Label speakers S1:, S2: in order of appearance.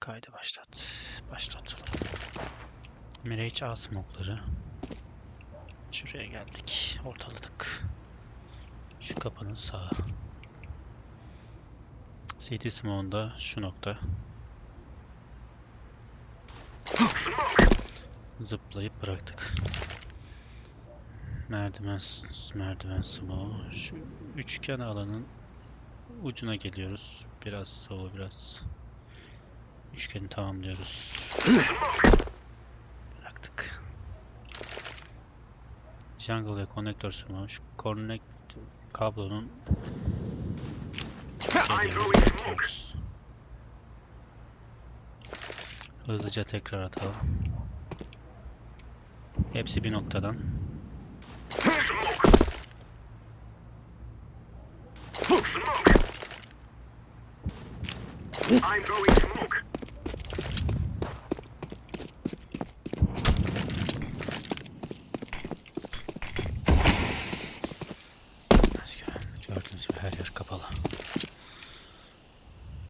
S1: Kaydı başlat. Başlatalım. Mirage A smokları. Şuraya geldik. Ortaladık. Şu kapının sağı. CT smoke'unda şu nokta. Zıplayıp bıraktık. Merdiven, merdiven smoke. Şu üçgen alanın ucuna geliyoruz. Biraz sola biraz. Üçgeni tamamlıyoruz. Bıraktık. Jungle ve smoke. Şu connect kablonun. Hızlıca tekrar atalım. Hepsi bir noktadan.
S2: I'm throwing smoke.
S1: Gördüğünüz gibi her yer kapalı.